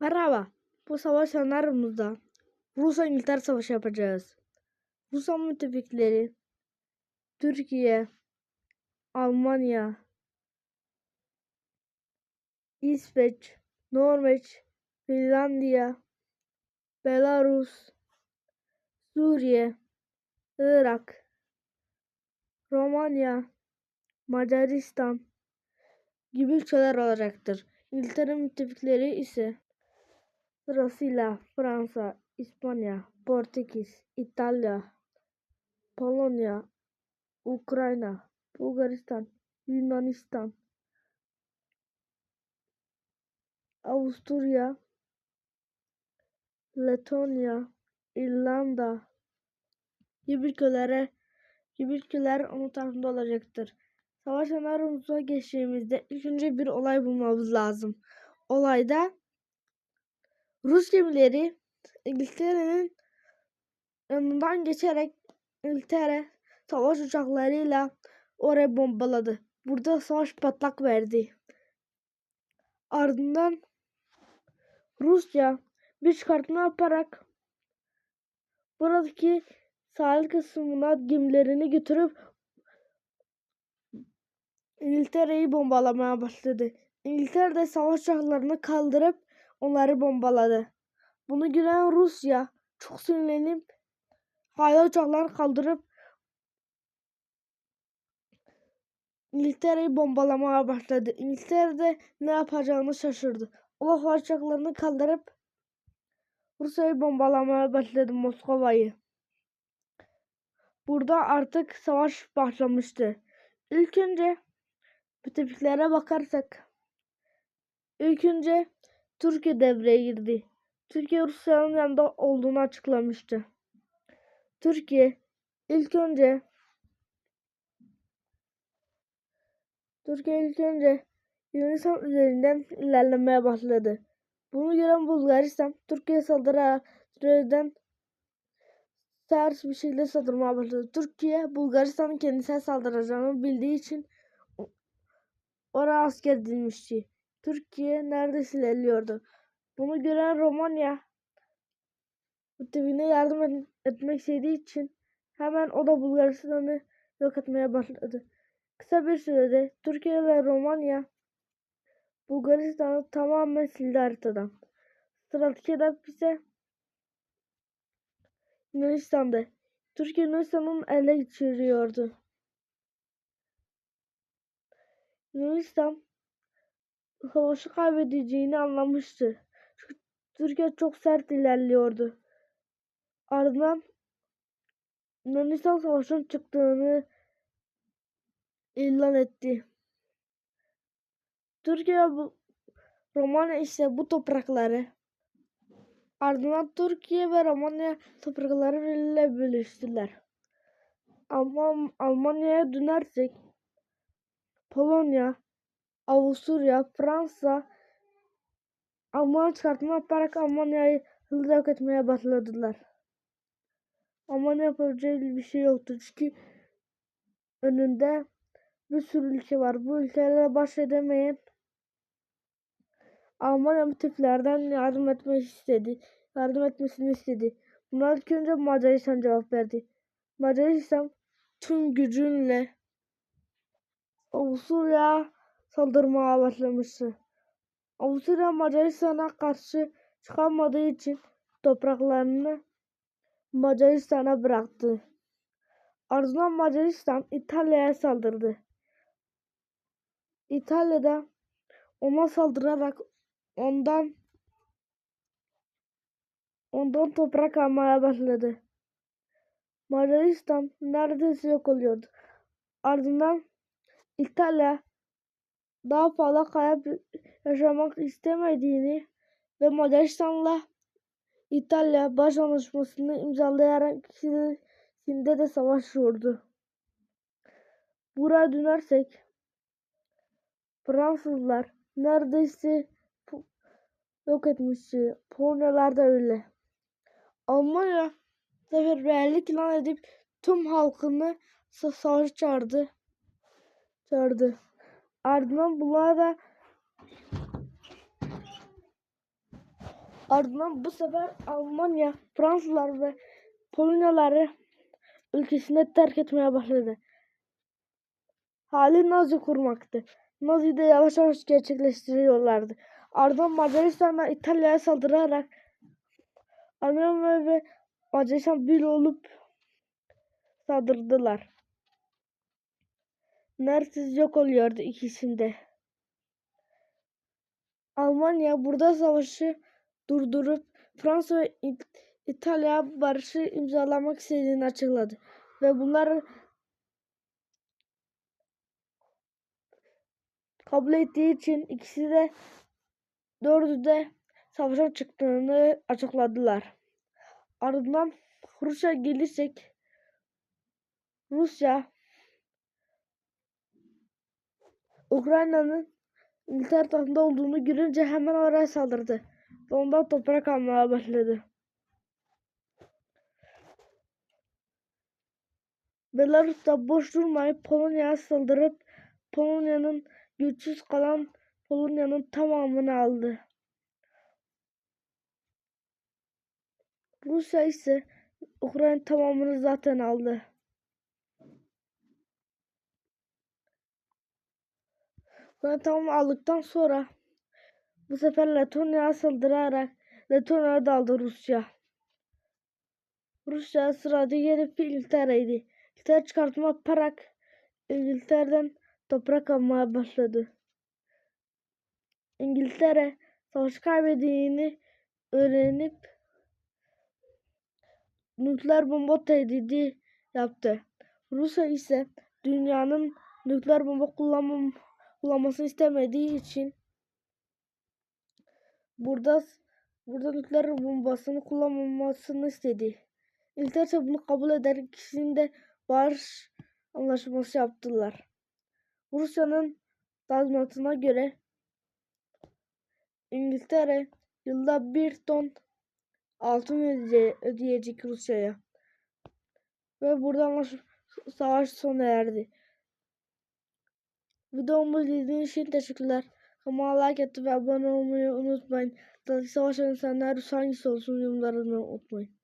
Merhaba. Bu savaş senaryomuza Rusya İngiltere savaşı yapacağız. Rusya müttefikleri Türkiye, Almanya, İsveç, Norveç, Finlandiya, Belarus, Suriye, Irak, Romanya, Macaristan gibi ülkeler olacaktır. İngiltere müttefikleri ise sırasıyla Fransa, İspanya, Portekiz, İtalya, Polonya, Ukrayna, Bulgaristan, Yunanistan, Avusturya, Letonya, İrlanda gibi ülkelere gibi ülkeler onun tarafında olacaktır. Savaş senaryomuza geçtiğimizde ilk önce bir olay bulmamız lazım. Olayda Rus gemileri İngiltere'nin yanından geçerek İngiltere savaş uçaklarıyla oraya bombaladı. Burada savaş patlak verdi. Ardından Rusya bir çıkartma yaparak buradaki sahil kısmına gemilerini götürüp İngiltere'yi bombalamaya başladı. İngiltere de savaş uçaklarını kaldırıp onları bombaladı. Bunu gören Rusya çok sinirlenip havai uçaklarını kaldırıp İngiltere'yi bombalamaya başladı. İngiltere de ne yapacağını şaşırdı. O hava uçaklarını kaldırıp Rusya'yı bombalamaya başladı Moskova'yı. Burada artık savaş başlamıştı. İlk önce müttefiklere bakarsak ilk önce Türkiye devreye girdi. Türkiye Rusya'nın yanında olduğunu açıklamıştı. Türkiye ilk önce Türkiye ilk önce Yunanistan üzerinden ilerlemeye başladı. Bunu gören Bulgaristan Türkiye saldırarak Türkiye'den ters bir şekilde saldırmaya başladı. Türkiye Bulgaristan'ın kendisine saldıracağını bildiği için oraya asker dinmişti. Türkiye neredeyse ilerliyordu. Bunu gören Romanya müttefiğine yardım et- etmek istediği için hemen o da Bulgaristan'ı yok etmeye başladı. Kısa bir sürede Türkiye ve Romanya Bulgaristan'ı tamamen sildi haritadan. Sıradaki hedef ise Yunanistan'da. Türkiye Yunanistan'ın ele geçiriyordu. Yunanistan savaşı kaybedeceğini anlamıştı. Çünkü Türkiye çok sert ilerliyordu. Ardından Yunanistan savaşın çıktığını ilan etti. Türkiye bu Romanya ise bu toprakları ardından Türkiye ve Romanya toprakları birbiriyle bölüştüler. Ama Almanya'ya dönersek Polonya, Avusturya, Fransa Alman çıkartma yaparak Almanya'yı hızlı yok etmeye başladılar. Almanya yapabileceği bir şey yoktu çünkü önünde bir sürü ülke var. Bu ülkelere baş edemeyen Almanya müttefiklerden yardım etmek istedi. Yardım etmesini istedi. Buna ilk önce Macaristan cevap verdi. Macaristan tüm gücünle Avusturya saldırmaya başlamıştı. Avusturya Macaristan'a karşı çıkamadığı için topraklarını Macaristan'a bıraktı. Ardından Macaristan İtalya'ya saldırdı. İtalya'da ona saldırarak ondan ondan toprak almaya başladı. Macaristan neredeyse yok oluyordu. Ardından İtalya daha fazla kayıp yaşamak istemediğini ve Macaristan'la İtalya baş anlaşmasını imzalayarak ikisinde de savaşıyordu. Buraya dönersek Fransızlar neredeyse yok etmişti. Polonyalar da öyle. Almanya seferberlik ilan edip tüm halkını sa- savaşa çağırdı. Çağırdı. Ardından bunlar da Ardından bu sefer Almanya, Fransızlar ve Polonyaları ülkesini terk etmeye başladı. Hali Nazi kurmaktı. Nazi de yavaş yavaş gerçekleştiriyorlardı. Ardından Macaristan'dan İtalya'ya saldırarak Almanya ve Macaristan bir olup saldırdılar. Neredeyse yok oluyordu ikisinde. Almanya burada savaşı durdurup Fransa ve İt- İtalya barışı imzalamak istediğini açıkladı. Ve bunlar kabul ettiği için ikisi de dördü de savaşa çıktığını açıkladılar. Ardından Rusya gelirsek Rusya Ukrayna'nın İngiltere tarafında olduğunu görünce hemen oraya saldırdı. Ve ondan toprak almaya başladı. Belarus da boş durmayıp Polonya'ya saldırıp Polonya'nın güçsüz kalan Polonya'nın tamamını aldı. Rusya ise Ukrayna tamamını zaten aldı. Ukrayna tamamını aldıktan sonra bu sefer Letonya'ya saldırarak Letonya'ya daldı Rusya. Rusya sırada gelip İngiltere'ydi. İngiltere çıkartma yaparak İngiltere'den toprak almaya başladı. İngiltere savaş kaybettiğini öğrenip nükleer bomba tehdidi yaptı. Rusya ise dünyanın nükleer bomba kullanmam, kullanmasını istemediği için burada burada nükleer bombasını kullanmamasını istedi. İngiltere bunu kabul eder ikisinin de barış anlaşması yaptılar. Rusya'nın tazminatına göre İngiltere yılda bir ton altın ödeye- ödeyecek Rusya'ya. Ve buradan savaş sona erdi. Videomu izlediğiniz için teşekkürler. Kanalıma like atmayı ve abone olmayı unutmayın. Savaşan insanlar hangisi olsun yorumlarını unutmayın.